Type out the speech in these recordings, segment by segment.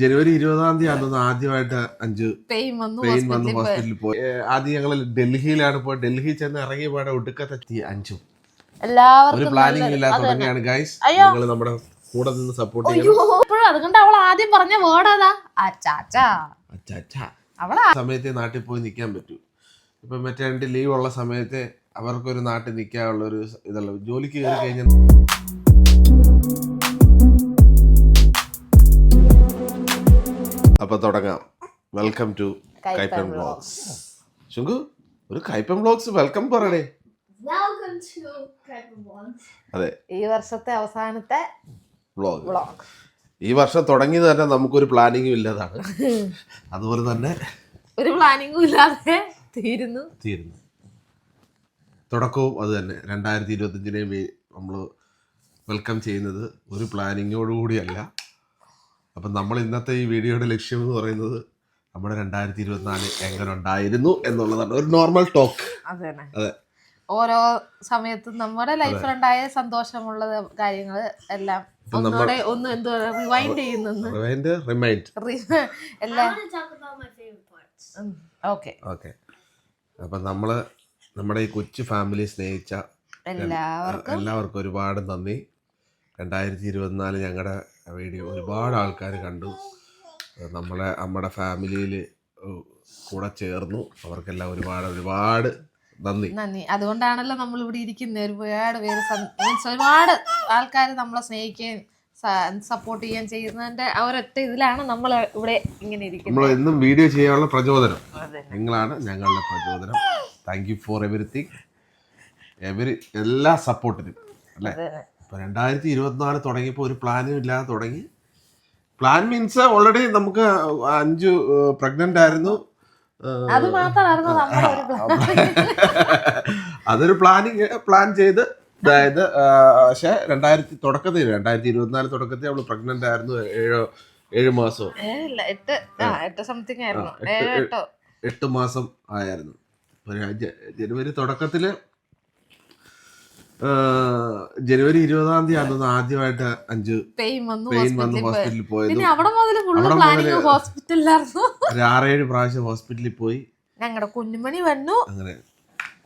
ജനുവരി ഇരുപതാം തീയതി ആണെന്ന് ആദ്യമായിട്ട് അഞ്ച് പെയിൻ വന്നു ഹോസ്പിറ്റലിൽ പോയി. ആദ്യം ഞങ്ങൾ ഡൽഹിയിലാണ് പോയി ഡൽഹി ചെന്ന് ഇറങ്ങിയ പാടെ ഒടുക്കത്തെ അഞ്ചും. ഒരു എല്ലാവർക്കും പ്ലാനിങ്. ഇല്ലാതെ തുടങ്ങിയാണ് ഗൈസ്. നിങ്ങൾ നമ്മുടെ കൂടെ നിന്ന് സപ്പോർട്ട് ചെയ്യണം. അതുകൊണ്ട് അവൾ ആദ്യം പറഞ്ഞ വേർഡ് അതാ. സമയത്തെ നാട്ടിൽ പോയി നിൽക്കാൻ പറ്റൂ. ഇപ്പൊ മറ്റേ രണ്ട് ലീവ് ഉള്ള സമയത്തെ അവർക്കൊരു നാട്ടിൽ നിൽക്കാനുള്ള ഒരു ഇതല്ല ജോലിക്ക് കയറി കഴിഞ്ഞാൽ അപ്പൊ തുടങ്ങാം. Welcome to Kaippan blogs. ശുങ്കു ഒരു കൈപ്പൻ ബ്ലോഗ്സ് വെൽക്കം പറയണേ. അതെ. ഈ വർഷത്തെ അവസാനത്തെ വ്ളോഗ് വ്ളോഗ് ഈ വർഷം തുടങ്ങി തന്നെ നമുക്കൊരു പ്ലാനിങ്ങും ഇല്ലാതാണ്. അതുപോലെ തന്നെ ഒരു പ്ലാനിങ്ങും ഇല്ലാതെ തീരുന്നു. തീരുന്നു. തുടക്കവും അത് തന്നെ. രണ്ടായിരത്തി ഇരുപത്തഞ്ചിനെയും നമ്മൾ വെൽക്കം ചെയ്യുന്നത് ഒരു പ്ലാനിങ്ങോടുകൂടിയല്ല അപ്പം നമ്മൾ ഇന്നത്തെ ഈ വീഡിയോയുടെ ലക്ഷ്യം എന്ന് പറയുന്നത് നമ്മുടെ രണ്ടായിരത്തി ഇരുപത്തിനാല് എങ്ങനെ ഉണ്ടായിരുന്നു എന്നുള്ളതാണ്. ഒരു നോർമൽ ടോക്ക് അതെ അതെ. ഓരോ സമയത്തും നമ്മുടെ ലൈഫിലുണ്ടായ സന്തോഷമുള്ള കാര്യങ്ങൾ എല്ലാം ഒന്നുകൂടെ ഒന്ന് എന്തോ റിവൈൻഡ് ചെയ്യുന്നു റിമൈൻഡ് റിമൈൻഡ് എല്ലാം. I want to talk about my favorite parts. Okay okay അപ്പം നമ്മൾ നമ്മുടെ ഈ കൊച്ചു ഫാമിലി സ്നേഹിച്ച എല്ലാവർക്കും എല്ലാവർക്കും ഒരുപാട് നന്ദി. രണ്ടായിരത്തി ഇരുപത്തിനാല് ഞങ്ങളുടെ വീഡിയോ ഒരുപാട് ആൾക്കാർ കണ്ടു. നമ്മളെ നമ്മുടെ ഫാമിലിയിൽ കൂടെ ചേർന്നു. അവർക്കെല്ലാം ഒരുപാട് ഒരുപാട് നന്ദി. നന്ദി. അതുകൊണ്ടാണല്ലോ നമ്മൾ ഇവിടെ ഇരിക്കുന്നത് ഒരുപാട് പേര് ഒരുപാട് ആൾക്കാർ നമ്മളെ സ്നേഹിക്കുകയും സപ്പോർട്ട് ചെയ്യാൻ ചെയ്യുന്നതിന്റെ ആ ഒരൊറ്റ ഇതിലാണ് നമ്മൾ ഇവിടെ ഇങ്ങനെ ഇരിക്കുന്നത്. നമ്മൾ എന്നും വീഡിയോ ചെയ്യാനുള്ള പ്രചോദനം. നിങ്ങളാണ് ഞങ്ങളുടെ പ്രചോദനം. Thank you for everything every എല്ലാ സപ്പോർട്ടിനും അല്ലേ? അതെ. ഇപ്പൊ രണ്ടായിരത്തി ഇരുപത്തിനാല് തുടങ്ങിയപ്പോൾ ഒരു പ്ലാനും ഇല്ലാതെ തുടങ്ങി. പ്ലാൻ മീൻസ് ഓൾറെഡി നമുക്ക് അഞ്ചു പ്രഗ്നന്റ് ആയിരുന്നു. അതൊരു പ്ലാനിങ് പ്ലാൻ ചെയ്ത് അതായത് പക്ഷെ രണ്ടായിരത്തി തുടക്കത്തിൽ രണ്ടായിരത്തി ഇരുപത്തിനാല് തുടക്കത്തിൽ അവൾ പ്രഗ്നന്റ് ആയിരുന്നു ഏഴോ ഏഴ് മാസമോ ഏഴില്ല എട്ട് മാസം ആയിരുന്നു. ജനുവരി തുടക്കത്തിൽ ജനുവരി ഇരുപതാം തീയതി ആണെന്ന് ആദ്യമായിട്ട് അഞ്ച് പെയിൻ വന്നു വന്ന് ഹോസ്പിറ്റലിൽ പോയത്. പിന്നെ അവിടെ മുതൽ ഫുള്ള് പ്ലാനിങ് ഹോസ്പിറ്റലിലായിരുന്നു ഒരു ആറേഴ് പ്രാവശ്യം ഹോസ്പിറ്റലിൽ പോയി. ഞങ്ങളുടെ കുഞ്ഞുമണി വന്നു. അങ്ങനെ.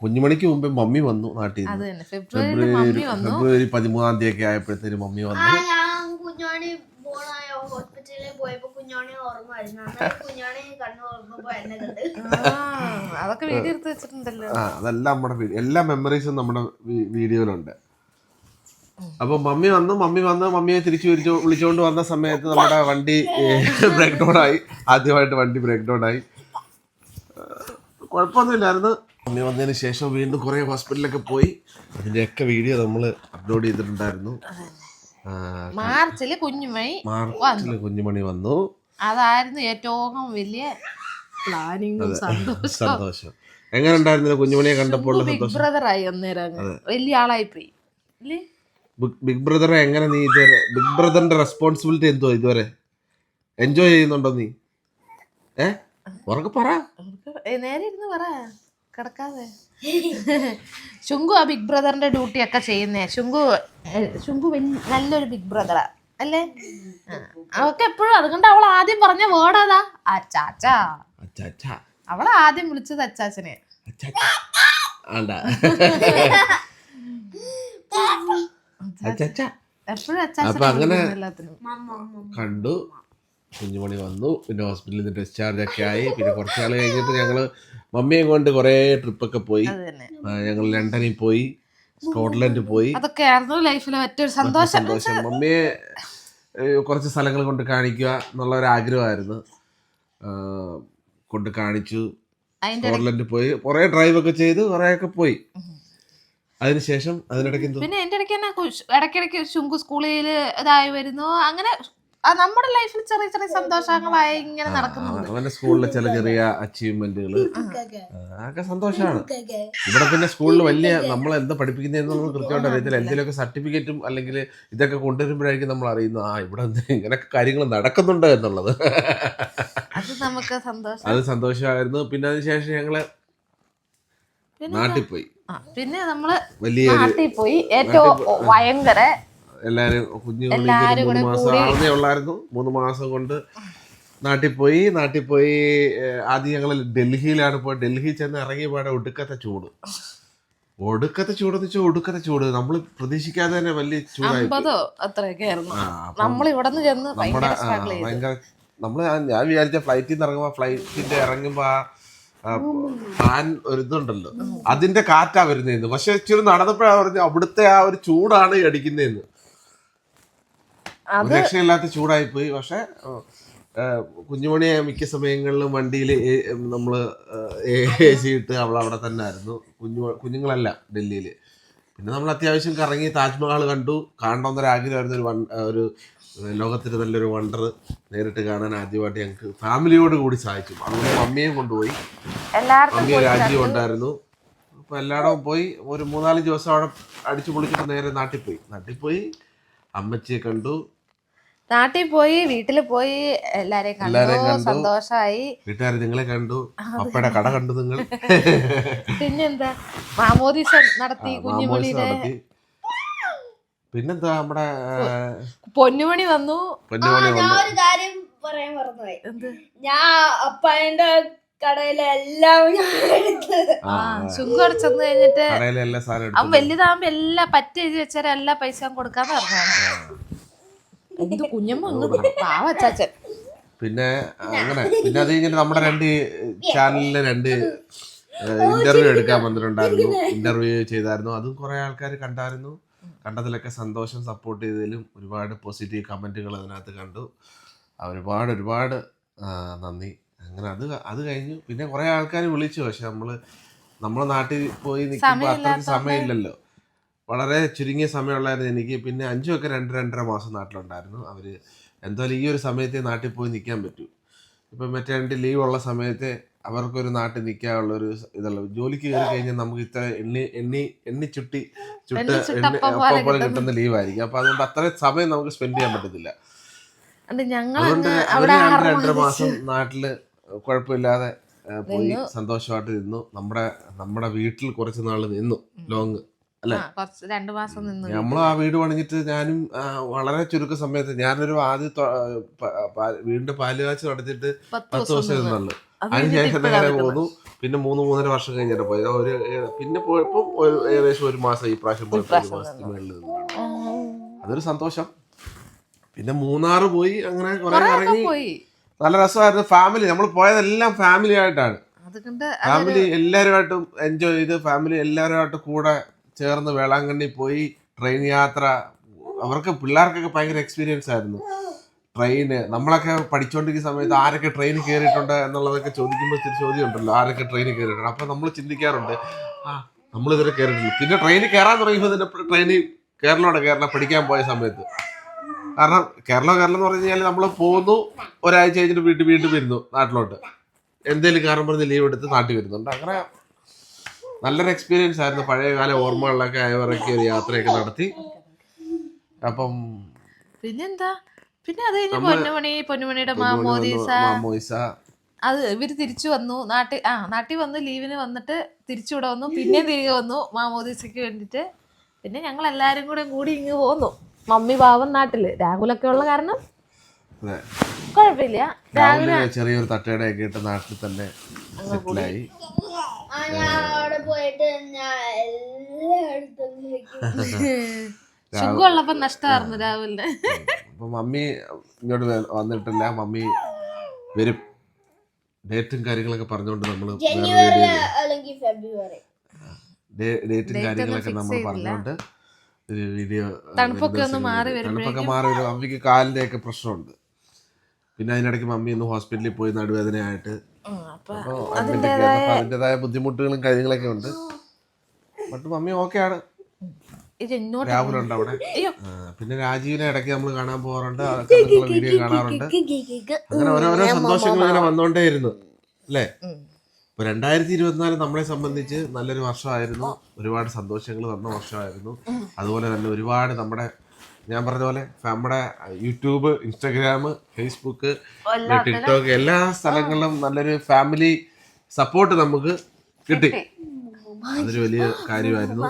കുഞ്ഞുമണിക്ക് മുമ്പേ മമ്മി വന്നു നാട്ടിൽ അത് നിന്ന്. തന്നെ ഫെബ്രുവരിയിൽ മമ്മി ഫെബ്രുവരി വന്നു. ഫെബ്രുവരി പതിമൂന്നാം തീയതി ഒക്കെ ആയപ്പോഴത്തേന് മമ്മി വന്നു. ആ ഞാൻ കുഞ്ഞോണി പോണായ? ഹോസ്പിറ്റലിൽ പോയപ്പോ കുഞ്ഞോണി ഓർമ്മ വരുന്നു. കുഞ്ഞോണി കണ്ണു ഓർമ്മപ്പോ എന്നെ കണ്ട്. അതൊക്കെ വീഡിയോ എടുത്ത് വെച്ചിട്ടുണ്ടല്ലോ. ആ അതെല്ലാം നമ്മുടെ വീ- എല്ലാ മെമ്മറീസും നമ്മുടെ വീ- വീഡിയോയിലുണ്ട്. അപ്പൊ മമ്മി വന്നു മമ്മി വന്ന് മമ്മിയെ തിരിച്ചു വിളിച്ചു വിളിച്ചുകൊണ്ട് വന്ന സമയത്ത് നമ്മുടെ വണ്ടി ബ്രേക്ക് ഡൗൺ ആയി. ആദ്യമായിട്ട് വണ്ടി ബ്രേക്ക് ഡൗൺ ആയി. കുഴപ്പമൊന്നുമില്ലായിരുന്നു. മമ്മി വന്നതിന് ശേഷം വീണ്ടും കുറേ ഹോസ്പിറ്റലിലൊക്കെ പോയി. അതിന്റെയൊക്കെ വീഡിയോ നമ്മൾ അപ്ലോഡ് ചെയ്തിട്ടുണ്ടായിരുന്നു. ആ, മാർച്ചിൽ കുഞ്ഞുമണി മാർച്ചിൽ കുഞ്ഞുമണി വന്നു. അതായിരുന്നു ഏറ്റവും വലിയ പ്ലാനിങ്ങും സന്തോഷം. സന്തോഷം. എങ്ങനെ ഉണ്ടായിരുന്നു കുഞ്ഞുമണിയെ കണ്ടപ്പോൾ ഉള്ള ബിഗ് സന്തോഷം? അന്നേരം അങ്ങ്. വലിയ ആളായി പോയി. ഇല്ലേ? ബിഗ്- ബിഗ് ബ്രദറെ എങ്ങനെ നീ ഇതുവരെ ബിഗ് ബ്രദറിന്റെ റെസ്പോൺസിബിലിറ്റി എന്തോ ഇതുവരെ? എൻജോയ് ചെയ്യുന്നുണ്ടോ നീ? ഏ? ഉറക്കെ പറ. അവർക്ക് ഏ, നേരെ ഇരുന്ന് പറ. കിടക്കാതെ. ശുങ്കു ആ ബിഗ് ബ്രദറിന്റെ ഡ്യൂട്ടി ഒക്കെ ചെയ്യുന്നേ. ശുങ്കു ഏ, ശുങ്കു നല്ലൊരു ബിഗ് ബ്രദറാ. അല്ലേ? അവക്ക് അവൾക്ക് എപ്പോഴും അതുകൊണ്ട് അവൾ ആദ്യം പറഞ്ഞ വേർഡ് അതാ അച്ചാച്ചാ. അവൾ ആദ്യം വിളിച്ചത് അച്ചാച്ചനെ. എപ്പോഴും കണ്ടു. കുഞ്ഞുമണി വന്നു. പിന്നെ ഹോസ്പിറ്റലിൽ നിന്ന് ഡിസ്ചാർജ് ഒക്കെ ആയി. പിന്നെ കുറച്ചു നാൾ കഴിഞ്ഞിട്ട് ഞങ്ങൾ മമ്മിയെ കൊണ്ട് കുറേ ട്രിപ്പൊക്കെ പോയി. ഞങ്ങൾ ലണ്ടനിൽ പോയി. സ്കോട്ട്ലൻഡ് പോയി. അതൊക്കെയായിരുന്നു ലൈഫിലെ മറ്റൊരു സന്തോഷം. സന്തോഷം. മമ്മിയെ കുറച്ച് സ്ഥലങ്ങൾ കൊണ്ട് കാണിക്കുക എന്നുള്ള ഒരു ആഗ്രഹമായിരുന്നു കൊണ്ട് കാണിച്ചു. സ്കോട്ട്ലൻഡ് പോയി. കുറെ ഡ്രൈവ് ഒക്കെ ചെയ്ത് കുറെ ഒക്കെ പോയി. അതിനുശേഷം അതിനിടയ്ക്ക് പിന്നെ എന്റെ ഇടയ്ക്ക് തന്നെ ഇടയ്ക്കിടയ്ക്ക് ശുങ്കു സ്കൂളിൽ ഇതായി വരുന്നു. അങ്ങനെ നമ്മുടെ ലൈഫിൽ ചെറിയ ചെറിയ സന്തോഷങ്ങളായി ഇങ്ങനെ നടക്കുന്നുണ്ട്. അവന്റെ സ്കൂളിലെ ചില ചെറിയ അച്ചീവ്മെന്റുകൾ അതൊക്കെ സന്തോഷമാണ്. ഇവിടെ പിന്നെ സ്കൂളിൽ വലിയ നമ്മൾ എന്താ പഠിപ്പിക്കുന്നതെന്നൊന്നും കൃത്യമായിട്ട് അറിയത്തില്ല. എന്തെങ്കിലുമൊക്കെ സർട്ടിഫിക്കറ്റും അല്ലെങ്കിൽ ഇതൊക്കെ കൊണ്ടുവരുമ്പോഴായിരിക്കും നമ്മൾ അറിയുന്നത് ആ ഇവിടെ ഇങ്ങനെയൊക്കെ കാര്യങ്ങൾ നടക്കുന്നുണ്ട് എന്നുള്ളത്. അത് നമുക്ക് സന്തോഷം. അത് സന്തോഷമായിരുന്നു. പിന്നെ അതിനുശേഷം ഞങ്ങൾ നാട്ടിൽ പോയി. പിന്നെ നമ്മൾ വലിയ നാട്ടിൽ പോയി. ഏറ്റവും ഭയങ്കര എല്ലാരും കുഞ്ഞു മൂന്ന് കൂടെ മാസം ആവുന്നേ ഉള്ളായിരുന്നു. മൂന്ന് മാസം കൊണ്ട് നാട്ടിൽ പോയി നാട്ടിൽ പോയി ഏഹ്, ആദ്യം ഞങ്ങൾ ഡൽഹിയിലാണ് പോയി ഡൽഹി ചെന്ന് ഇറങ്ങി പോയ ഒടുക്കത്തെ ചൂട്. ഒടുക്കത്തെ ചൂടെന്ന് വെച്ചാൽ ഒടുക്കത്തെ ചൂട്. നമ്മൾ പ്രതീക്ഷിക്കാതെ തന്നെ വലിയ ചൂടായി. അമ്പതോ അത്രയൊക്കെ ആയിരുന്നു ആ, അപ്പം നമ്മൾ ഇവിടെ നിന്ന് ചെന്ന് നമ്മുടെ ഭയങ്കര ആ, സ്ട്രഗിൾ ചെയ്തു. ഭയങ്കര നമ്മൾ ഞാൻ- ഞാൻ വിചാരിച്ച ഫ്ലൈറ്റിൽ നിന്ന് ഇറങ്ങുമ്പോ ഫ്ലൈറ്റിന്റെ ഇറങ്ങുമ്പോ ആ ആ, ഫാൻ ഒരു ഇതുണ്ടല്ലോ. അതിന്റെ കാറ്റാ വരുന്നേന്ന്. പക്ഷെ ഇച്ചിരി നടന്നപ്പോഴാ പറഞ്ഞത് അവിടുത്തെ ആ ഒരു ചൂടാണ് ഈ അടിക്കുന്നതെന്ന് രക്ഷയില്ലാത്ത ചൂടായി പോയി പക്ഷെ കുഞ്ഞുമണിയെ മിക്ക സമയങ്ങളിലും വണ്ടിയിൽ നമ്മൾ എ സി ഇട്ട് അവൾ അവിടെ തന്നെ ആയിരുന്നു. കുഞ്ഞു കുഞ്ഞുങ്ങളല്ല ഡൽഹിയിൽ. പിന്നെ നമ്മൾ അത്യാവശ്യം കറങ്ങി താജ്മഹൽ കണ്ടു. കാണണമെന്നൊരാഗ്രഹമായിരുന്നു. ഒരു വൺ- ഒരു ലോകത്തിന് നല്ലൊരു വണ്ടർ നേരിട്ട് കാണാൻ ആദ്യമായിട്ട് ഞങ്ങൾക്ക് ഫാമിലിയോട് കൂടി സാധിച്ചു അതുകൊണ്ട് മമ്മിയെയും കൊണ്ടുപോയി. മമ്മിയെ രാജ്യം ഉണ്ടായിരുന്നു. അപ്പൊ എല്ലായിടവും പോയി. ഒരു മൂന്നാൽ ദിവസം അവിടെ അടിച്ചു പൊളിച്ചിട്ട് നേരെ നാട്ടിൽ പോയി. നാട്ടിൽ പോയി. അമ്മച്ചിയെ കണ്ടു. നാട്ടിൽ പോയി വീട്ടിൽ പോയി എല്ലാരെയും കണ്ടു. സന്തോഷമായി സന്തോഷായി. വീട്ടുകാർ നിങ്ങളെ കണ്ടു. അപ്പയുടെ കട കണ്ടു നിങ്ങൾ. പിന്നെന്താ? മാമോദീസ നടത്തി കുഞ്ഞുമണിയുടെ പിന്നെന്താ നമ്മുടെ പൊന്നുമണി വന്നു. പൊന്നുമണി ഞാൻ ഒരു കാര്യം പറയാൻ മറന്നുപോയി. ഞാൻ അപ്പായന്റെ കടയിലെ എല്ലാം ഞാൻ എടുത്തത് ആ ആ ചെന്ന് കഴിഞ്ഞിട്ട് അവൻ വലുതാകുമ്പോ എല്ലാം പറ്റെഴുതി വെച്ചാൽ എല്ലാ പൈസയും കൊടുക്കാന്ന് പറഞ്ഞാണ് എന്ത് കുഞ്ഞമ്മ ഒന്ന് പാവ പിന്നെ അങ്ങനെ. പിന്നെ അത് കഴിഞ്ഞിട്ട് നമ്മുടെ രണ്ട് ചാനലിലെ രണ്ട് ഇന്റർവ്യൂ എടുക്കാൻ വന്നിട്ടുണ്ടായിരുന്നു. ഇന്റർവ്യൂ ചെയ്തായിരുന്നു. അതും കുറെ ആൾക്കാർ കണ്ടായിരുന്നു. കണ്ടതിലൊക്കെ സന്തോഷം സപ്പോർട്ട് ചെയ്തതിലും ഒരുപാട് പോസിറ്റീവ് കമന്റുകൾ അതിനകത്ത് കണ്ടു. ഒരുപാട് ഒരുപാട് നന്ദി. അങ്ങനെ അത് അത് കഴിഞ്ഞു. പിന്നെ കുറെ ആൾക്കാർ വിളിച്ചു. പക്ഷെ നമ്മൾ നമ്മളെ നാട്ടിൽ പോയി നിൽക്കുമ്പോൾ അത്രയ്ക്ക് സമയമില്ലല്ലോ. വളരെ ചുരുങ്ങിയ സമയമുള്ളായിരുന്നു എനിക്ക്. പിന്നെ അഞ്ചുമൊക്കെ രണ്ട് രണ്ടര മാസം നാട്ടിലുണ്ടായിരുന്നു. അവർ എന്തായാലും ഈ ഒരു സമയത്തെ നാട്ടിൽ പോയി നിൽക്കാൻ പറ്റൂ. ഇപ്പം മറ്റേ രണ്ട് ലീവ് ഉള്ള സമയത്തെ അവർക്കൊരു നാട്ടിൽ നിൽക്കാനുള്ള ഒരു ഇതല്ല ജോലിക്ക് കയറി കഴിഞ്ഞാൽ നമുക്ക് ഇത്ര എണ്ണി എണ്ണി എണ്ണി ചുട്ടി ചുട്ട് എണ്ണി അപ്പം പോലെ കിട്ടുന്ന- ലീവായിരിക്കും അപ്പം അതുകൊണ്ട് അത്രയും സമയം നമുക്ക് സ്പെൻഡ് ചെയ്യാൻ പറ്റത്തില്ല. അതുകൊണ്ട് അവിടെ രണ്ട് രണ്ടര മാസം നാട്ടിൽ കുഴപ്പമില്ലാതെ പോയി. സന്തോഷമായിട്ട് നിന്നു. നമ്മുടെ നമ്മുടെ വീട്ടിൽ കുറച്ച് നാൾ നിന്നു ലോങ് കുറച്ച് രണ്ടു മാസം നിന്ന് നമ്മൾ ആ വീട് പണിഞ്ഞിട്ട് ഞാനും വളരെ ചുരുക്ക സമയത്ത് ഞാനൊരു ആദ്യ തൊ- ആ, പ- പ- വീടിന്റെ പാൽ കാച്ച് നടത്തിയിട്ട് പത്ത് ദിവസം കഴിഞ്ഞിട്ട് അതിനുശേഷം നേരെ പോന്നു. പിന്നെ മൂന്ന് മൂന്നര വർഷം കഴിഞ്ഞിട്ട് പോയി. ഒരു പിന്നെ പോയപ്പോ ഏകദേശം ഒരു മാസം ഈ പ്രാവശ്യം അതൊരു സന്തോഷം. പിന്നെ മൂന്നാറ് പോയി അങ്ങനെ കുറെ ഇറങ്ങി. നല്ല രസമായിരുന്നു. ഫാമിലി നമ്മൾ പോയതെല്ലാം ഫാമിലി ആയിട്ടാണ് ഫാമിലി എല്ലാവരുമായിട്ടും എൻജോയ് ചെയ്ത് ഫാമിലി എല്ലാവരുമായിട്ട് കൂടെ ചേർന്ന് വേളാങ്കണ്ണി പോയി ട്രെയിൻ യാത്ര. അവർക്ക് പിള്ളേർക്കൊക്കെ ഭയങ്കര എക്സ്പീരിയൻസ് ആയിരുന്നു. ട്രെയിന് നമ്മളൊക്കെ പഠിച്ചുകൊണ്ടിരിക്കുന്ന സമയത്ത് ആരൊക്കെ ട്രെയിനിൽ കയറിയിട്ടുണ്ട് എന്നുള്ളതൊക്കെ ചോദിക്കുമ്പോൾ ചോദ്യം ഉണ്ടല്ലോ ആരൊക്കെ ട്രെയിനിൽ കയറിയിട്ടുണ്ട്. അപ്പോൾ നമ്മൾ ചിന്തിക്കാറുണ്ട് ആ നമ്മൾ ഇതുവരെ കയറിയിട്ടില്ല. പിന്നെ ട്രെയിനിൽ കയറാൻ തുടങ്ങിയപ്പോൾ തന്നെ ട്രെയിനിൽ കേരളോടെ കേരളം പഠിക്കാൻ പോയ സമയത്ത്. കാരണം കേരളം കേരളം എന്ന് പറഞ്ഞു കഴിഞ്ഞാൽ നമ്മൾ പോകുന്നു ഒരാഴ്ച കഴിഞ്ഞിട്ട് വീട്ടിൽ വീണ്ടും വരുന്നു നാട്ടിലോട്ട്. എന്തെങ്കിലും കാരണം പറഞ്ഞ് ലീവ് എടുത്ത് നാട്ടിൽ വരുന്നുണ്ട്. അങ്ങനെ നല്ലൊരു എക്സ്പീരിയൻസ് ആയിരുന്നു. പഴയകാല ഓർമ്മകളിലൊക്കെ അയവിറക്കി ഒരു യാത്രയൊക്കെ നടത്തി. അപ്പം പിന്നെന്താ? പിന്നെ അത് കഴിഞ്ഞ് പൊന്നുമണി പൊന്നുമണിയുടെ പൊന്നുമണി മാമോദീസ. അത് ഇവർ തിരിച്ചു വന്നു. നാട്ടിൽ ആ നാട്ടിൽ വന്ന് ലീവിന് വന്നിട്ട് തിരിച്ചു ഇവിടെ വന്നു. പിന്നെ തിരികെ വന്നു മാമോദീസയ്ക്ക് വേണ്ടിട്ട് പിന്നെ ഞങ്ങൾ എല്ലാരും കൂടെ കൂടി ഇങ്ങ് പോന്നു. മമ്മി പാവം നാട്ടിൽ. രാഹുലൊക്കെ ഉള്ള കാരണം. കുഴപ്പമില്ല. രാവിലെ ചെറിയൊരു തട്ടയുടെയൊക്കെ ഇട്ട് നാട്ടിൽ തന്നെ സെറ്റിലായി. അവിടെ പോയിട്ട് ഞാൻ എല്ലായിടത്തും കഴിക്കും സുഖം ഉള്ളപ്പോ നഷ്ടമായിരുന്നു രാവിലെ അപ്പൊ മമ്മി ഇങ്ങോട്ട് വന്നിട്ടില്ല. മമ്മി വരും. ഡേറ്റും കാര്യങ്ങളൊക്കെ പറഞ്ഞുകൊണ്ട് നമ്മൾ അല്ലെങ്കിൽ ഫെബ്രുവരി. ഡേറ്റും കാര്യങ്ങളൊക്കെ നമ്മൾ പറഞ്ഞുകൊണ്ട് ഒരു വീഡിയോ തണുപ്പൊക്കെ ഒന്ന് മാറി തണുപ്പൊക്കെ മാറി വരും മമ്മിക്ക് കാലിന്റെ ഒക്കെ പ്രശ്നമുണ്ട്. പിന്നെ അതിനിടയ്ക്ക് മമ്മി ഒന്ന് ഹോസ്പിറ്റലിൽ പോയി നടുവേദനയായിട്ട് അപ്പോൾ അതിന്റെതായ ബുദ്ധിമുട്ടുകളും കാര്യങ്ങളൊക്കെ ഉണ്ട്. ബട്ട് മമ്മി ഓക്കെ ആണ്. രാഹുലുണ്ട് അവിടെ. പിന്നെ രാജീവിനെ ഇടയ്ക്ക് നമ്മൾ കാണാൻ പോകാറുണ്ട്. അതൊക്കെ വീഡിയോ കാണാറുണ്ട്. അങ്ങനെ ഓരോരോ സന്തോഷങ്ങൾ ഇങ്ങനെ വന്നുകൊണ്ടേയിരുന്നു അല്ലേ. ഇപ്പൊ രണ്ടായിരത്തി ഇരുപത്തിനാല് നമ്മളെ സംബന്ധിച്ച് നല്ലൊരു വർഷമായിരുന്നു. ഒരുപാട് സന്തോഷങ്ങൾ തന്ന വർഷമായിരുന്നു. അതുപോലെ തന്നെ ഒരുപാട് നമ്മുടെ ഞാൻ പറഞ്ഞ പോലെ നമ്മുടെ യൂട്യൂബ് ഇൻസ്റ്റാഗ്രാം ഫേസ്ബുക്ക് ടിക്ടോക്ക് എല്ലാ സ്ഥലങ്ങളിലും നല്ലൊരു ഫാമിലി സപ്പോർട്ട് നമുക്ക് കിട്ടി. അതൊരു വലിയ കാര്യമായിരുന്നു.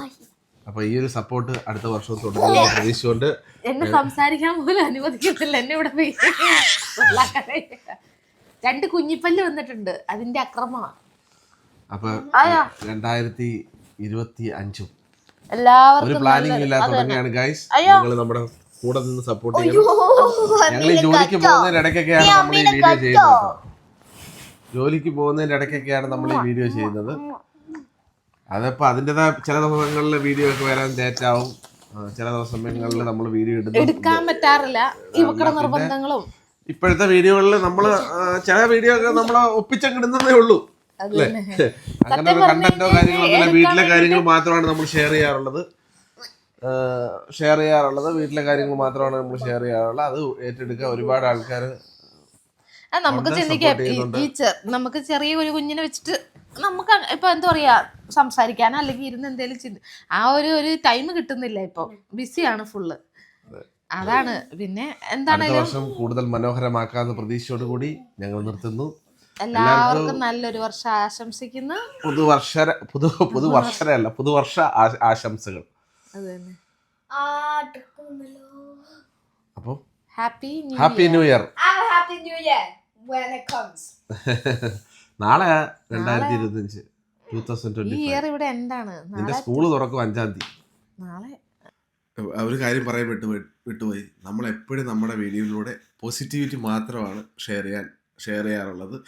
അപ്പൊ ഈ ഒരു സപ്പോർട്ട് അടുത്ത വർഷം തുടരുമെന്ന് പ്രതീക്ഷിച്ചുകൊണ്ട് എന്നെ സംസാരിക്കാൻ പോലും അനുവദിക്കത്തില്ല. എന്നെ ഇവിടെ. രണ്ട് കുഞ്ഞിപ്പല്ല് വന്നിട്ടുണ്ട്. അതിന്റെ അക്രമമാണ്. അപ്പൊ. രണ്ടായിരത്തി ഇരുപത്തി അഞ്ചും എല്ലാവർക്കും പ്ലാനിംഗ് ഇല്ലാതെ തുടങ്ങിയാണ് ഗൈസ് നിങ്ങൾ നമ്മുടെ കൂടെ നിന്ന് സപ്പോർട്ട് ചെയ്യണം. ഞങ്ങൾ ജോലിക്ക് പോകുന്നതിന്റെ ഇടയ്ക്കൊക്കെയാണ് നമ്മൾ ഈ വീഡിയോ ചെയ്യുന്നത്. ജോലിക്ക് പോകുന്നതിന്റെ ഇടയ്ക്കൊക്കെയാണ് നമ്മൾ ഈ വീഡിയോ ചെയ്യുന്നത്. അതപ്പോ അതിന്റെതായ ചില ദിവസങ്ങളിൽ വീഡിയോ ഒക്കെ വരാൻ ലേറ്റ് ആവും. ചില ദിവസങ്ങളിൽ നമ്മൾ വീഡിയോ എടുക്കാൻ പറ്റാറില്ല. ഈ മക്കളുടെ നിർബന്ധങ്ങളും. ഇപ്പോഴത്തെ വീഡിയോകളിൽ നമ്മൾ ചില വീഡിയോ ഒക്കെ നമ്മൾ ഒപ്പിച്ചങ്ങിടുന്നതേ ഉള്ളൂ. അങ്ങനെ കണ്ടന്റോ കാര്യങ്ങളോ ഒന്നുമില്ല. വീട്ടിലെ കാര്യങ്ങൾ മാത്രമാണ് നമ്മൾ ഷെയർ ചെയ്യാറുള്ളത്. ഷെയർ ചെയ്യാറുള്ളത്. വീട്ടിലെ കാര്യങ്ങൾ മാത്രമാണ് നമ്മൾ ഷെയർ ചെയ്യാറുള്ളത്. അത് ഏറ്റെടുക്കാൻ ഒരുപാട് ആൾക്കാർ നമുക്ക് ചിന്തിക്കാം. ഈ- നമുക്ക് ചെറിയ ഒരു കുഞ്ഞിനെ വെച്ചിട്ട് നമുക്ക് ഇപ്പൊ എന്താ പറയാ സംസാരിക്കാനോ അല്ലെങ്കിൽ ഇരുന്ന് എന്തേലും ചിന്ത ആ ഒരു ഒരു ടൈം കിട്ടുന്നില്ല ഇപ്പൊ. ബിസിയാണ് ഫുള്ള് അതാണ്. പിന്നെ എന്താണ് കൂടുതൽ മനോഹരമാക്കാന്ന് പ്രതീക്ഷയോട് കൂടി ഞങ്ങൾ നിർത്തുന്നു. എല്ലാവർക്കും നല്ലൊരു വർഷം ആശംസിക്കുന്നു. പുതുവർഷ പുതു പുതുവർഷരല്ല പുതുവർഷ. ആശംസകൾ. അപ്പോൾ happy new happy new year. Have a happy new year when it comes. നാളെ രണ്ടായിരത്തി ഇരുപത്തി അഞ്ച് ടൂ തൗസൻഡ് ട്വന്റി ഇയർ ഇവിടെ എന്താണ്? നിന്റെ നാളെ സ്കൂൾ തുറക്കും അഞ്ചാം തീയതി. നാളെ ഒരു കാര്യം പറയാൻ വിട്ടു വിട്ടുപോയി. നമ്മൾ എപ്പോഴും നമ്മുടെ വീഡിയോയിലൂടെ പോസിറ്റിവിറ്റി മാത്രമാണ് ഷെയർ ചെയ്യാൻ ഷെയർ ചെയ്യാറുള്ളത്.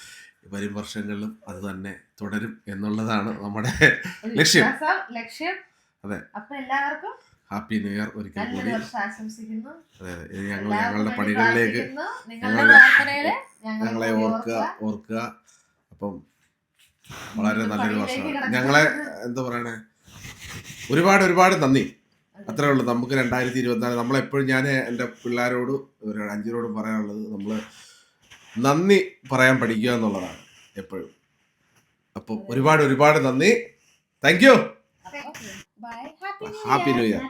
വരും വർഷങ്ങളിലും അത് തന്നെ തുടരും എന്നുള്ളതാണ് നമ്മുടെ ലക്ഷ്യം. അതെ. അപ്പൊ എല്ലാവർക്കും ഹാപ്പി ന്യൂ ഇയർ ഒരിക്കൽ കൂടി. അതെ ഞങ്ങൾ ഞങ്ങളുടെ പണികളിലേക്ക് ഞങ്ങളെ- ഓർക്കുക ഓർക്കുക. അപ്പം വളരെ നല്ലൊരു വർഷമാണ്. ഞങ്ങളെ എന്താ പറയണേ? ഒരുപാട് ഒരുപാട് നന്ദി. അത്രേ ഉള്ളൂ. നമുക്ക് രണ്ടായിരത്തി ഇരുപത്തിനാല് നമ്മളെപ്പോഴും ഞാൻ എന്റെ പിള്ളേരോട് ഒരു അഞ്ചിനോടും പറയാനുള്ളത് നമ്മൾ നന്ദി പറയാൻ പഠിക്കുക എന്നുള്ളതാണ് എപ്പോഴും. അപ്പോൾ ഒരുപാട് ഒരുപാട് നന്ദി. Thank you happy new year.